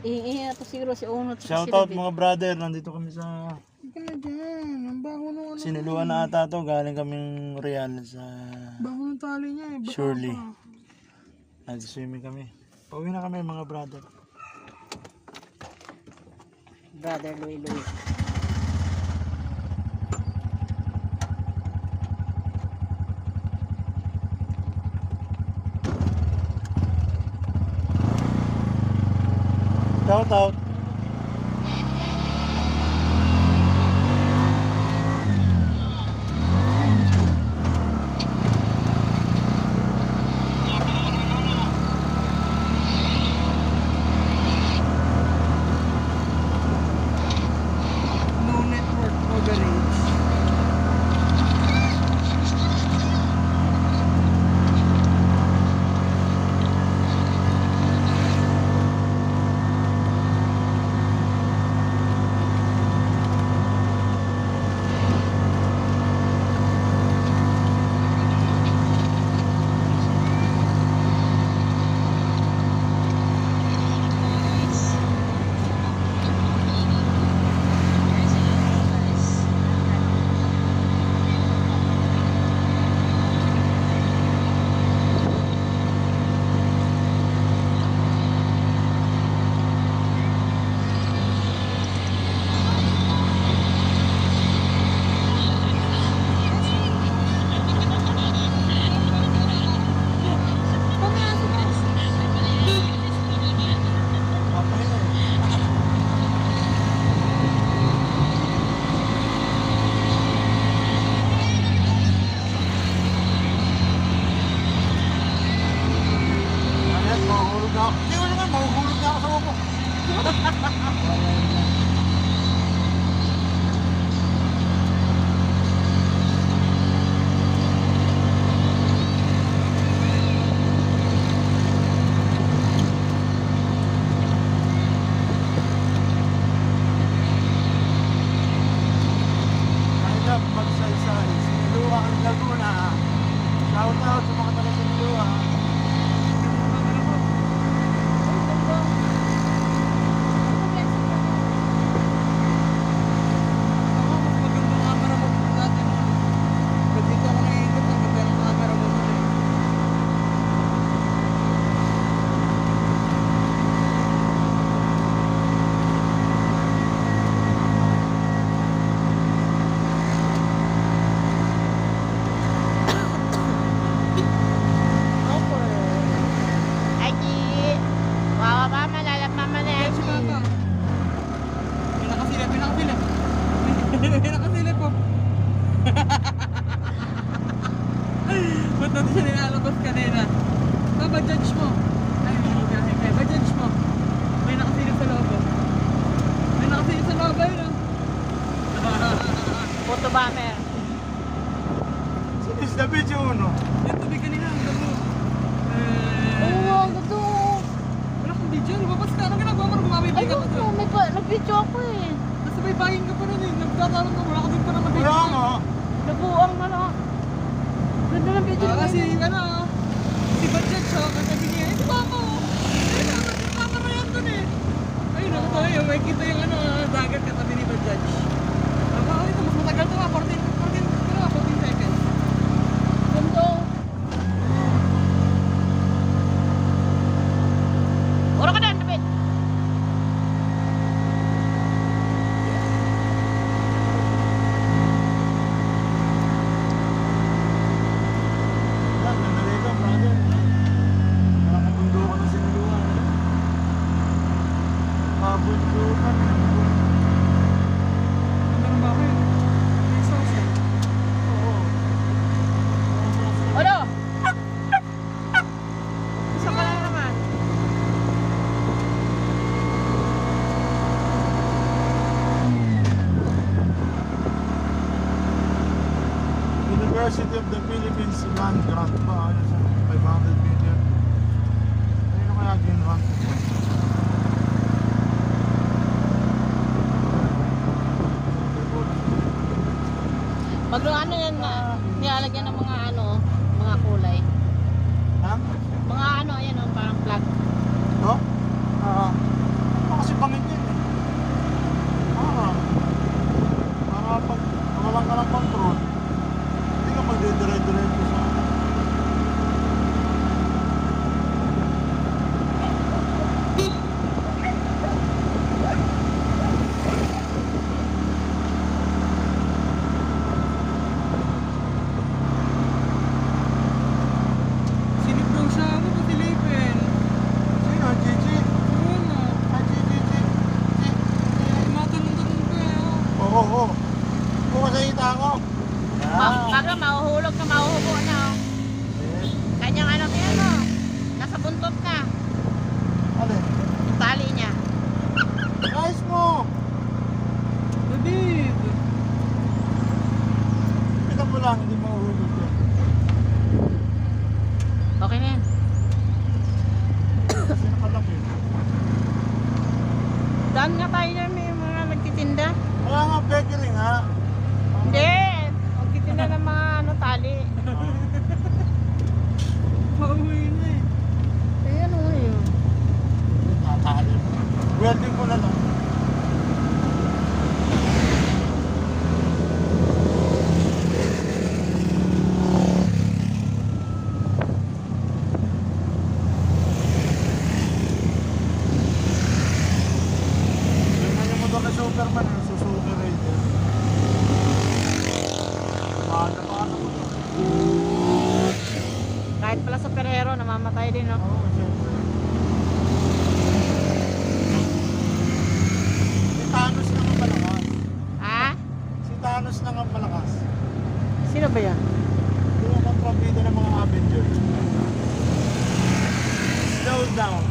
Ihingi na to siguro si Uno. at Shout out mga brother, nandito kami sa na dyan. Ang baho nung ano. Siniluan na ata to, galing kaming Real sa Baho ng tali niya eh. Baka Surely. pa. Nag-swimming kami. Pauwi na kami mga brother. Brother Louie Louie. 走走 mahuhulog na ako sa upo. Mahirap magsaysay. Siniluwa ang Laguna. Shout out sa mga taga Siniluwa. Ako, mas maganda ang camera mo dati mo. Pag dito ako naiikot, ang ganda ng camera mo nun eh. Aji! Wawa ba? Malalap mama na Ayan si Papa. May nakasilip, may nakasilip. May nakasilip po. Ba't natin siya nilalabas kanina? Papa, judge mo. Ay, may biyahe kayo. Ba, judge mo. May nakasilip sa loob. oh. May nakasilip sa loob, ayun oh. Photo bomber. Video uno? Yung tubig kanina, ang gabo. Eh, Oo, ang gato. Wala kang video. Lumabas ka. Anong ginagawa mo? Gumamay ka pa Ayun, doon. may pa, nag-video ako eh. Tapos may buying ka pa rin eh. Nagtatanong ka. Wala ka din pa naman Wala nga. Nabuang ano. Ganda ng video Ah, na kasi ganyan. ano, si Budget siya, kasi niya, di ba ako? Eh, yung camera yan dun eh. Ayun, may kita yung ano, dagat katabi ni Budget. Aba, ay, ito, mas matagal to ah, 14, 14, ano, 14 seconds. Ganda. Ura ka na, David. Yan, nanaligaw, brother. Nakabundukan na Siniluwa. Nakabundukan. Ano ba ako yun? May sauce eh. Oo. Ano? Isa ka lang naman. University of the Philippines land grant ba? Sa 500 ba yan? Doon ang trap ng mga Avenger. Slow down.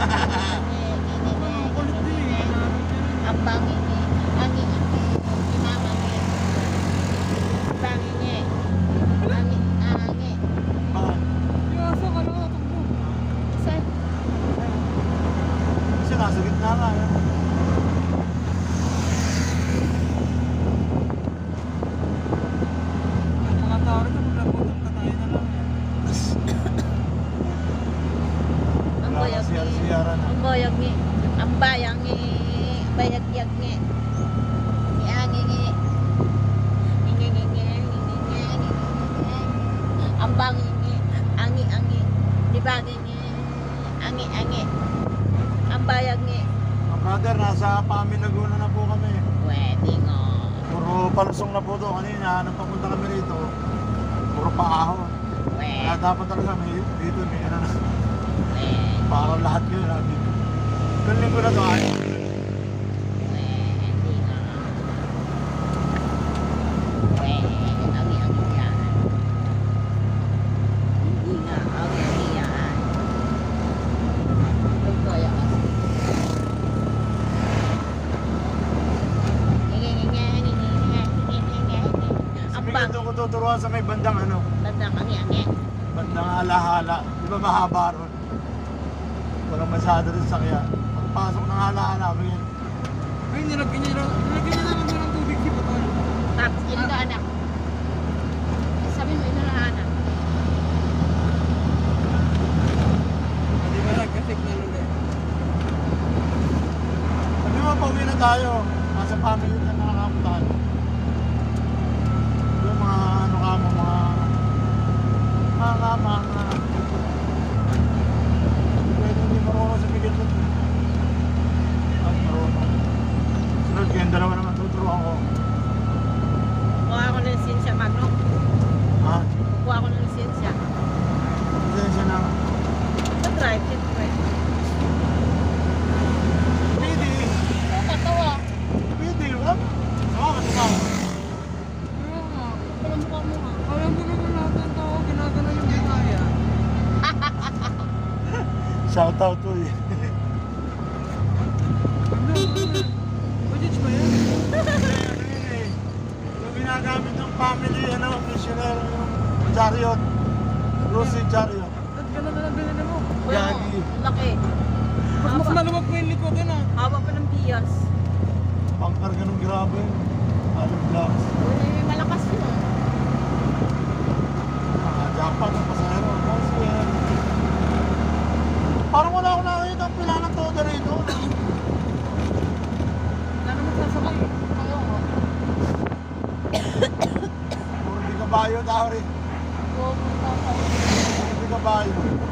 ha ha ha Mother, nasa Pamin Laguna na po kami. Pwede nga. Puro palusong na po doon kanina. Nang papunta kami rito, puro paaho. Pwede. Kaya dapat talaga may dito, may ano na. Pwede. Para lahat yun. Kung linggo na to, ayun. mahaba ron. Walang masyado rin sakya. Pagpasok ng halaan namin ano, yan. Ay, nilagyan niya lang. Nilagyan niya lang ng tubig si Patol. Tapos, yun ah. na anak. Sabi mo, yun na anak. Hindi ba nag-effect na nun eh? Sabi mo, pauwi na tayo. Nasa family Commissioner Chariot. Rosie Chariot. Ba't gano'n na lang binili mo? Yagi. Laki. Mas mas maluwag po yung likod yun ah. Haba pa ng bias. Pangkar ganun grabe. Alam glass. Uy, malakas yun ah. Japan ang mas kabayo tao rin. Pumunta sa Puro di kabayo.